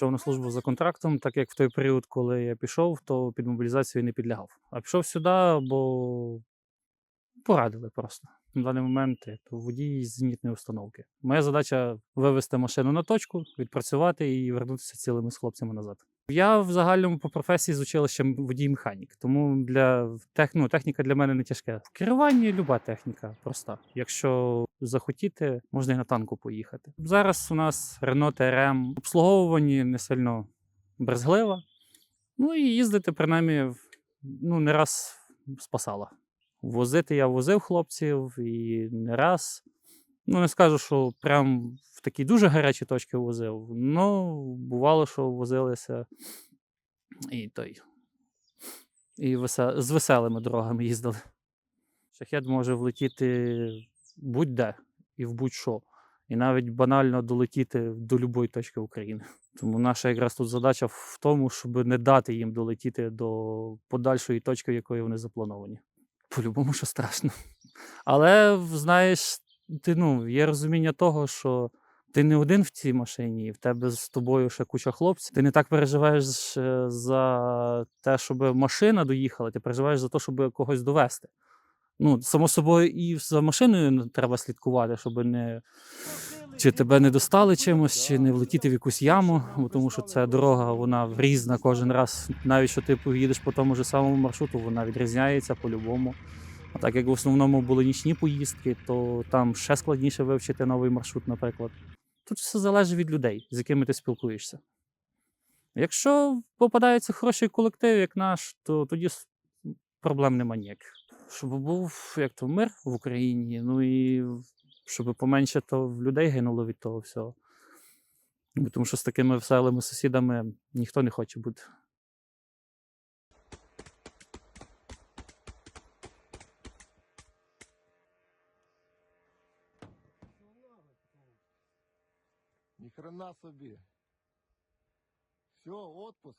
пішов на службу за контрактом, так як в той період, коли я пішов, то під мобілізацію не підлягав. А пішов сюди, бо порадили просто. На даний момент я водій зенітної установки. Моя задача вивезти машину на точку, відпрацювати і вернутися цілими з хлопцями назад. Я в загальному по професії з училищем водій-механік, тому для тех, ну, техніка для мене не тяжке. В керуванні люба техніка проста. Якщо захотіти, можна і на танку поїхати. Зараз у нас Renault TRM обслуговувані не сильно брезглива. Ну і їздити, принаймні, ну, не раз спасала. Возити я возив хлопців і не раз. Ну, не скажу, що прям в такі дуже гарячі точки возив. Ну, бувало, що возилися і той. І з веселими дорогами їздили. Шахет може влетіти будь-де і в будь-що. І навіть банально долетіти до будь-якої точки України. Тому наша якраз тут задача в тому, щоб не дати їм долетіти до подальшої точки, в якої вони заплановані. По-любому, що страшно. Але знаєш, ти ну, є розуміння того, що ти не один в цій машині, і в тебе з тобою ще куча хлопців. Ти не так переживаєш за те, щоб машина доїхала, ти переживаєш за те, щоб когось довести. Ну, само собою, і за машиною треба слідкувати, щоб не чи тебе не достали чимось, чи не влетіти в якусь яму, бо тому що ця дорога вона різна кожен раз. Навіть що ти поїдеш по тому ж самому маршруту, вона відрізняється по-любому. А так як в основному були нічні поїздки, то там ще складніше вивчити новий маршрут, наприклад. Тут все залежить від людей, з якими ти спілкуєшся. Якщо попадається хороший колектив, як наш, то тоді проблем нема ніяких. Щоб був як то мир в Україні, ну і щоб поменше то людей гинуло від того всього. Тому що з такими веселими сусідами ніхто не хоче бути. Ні хрена собі. Все, отпуск.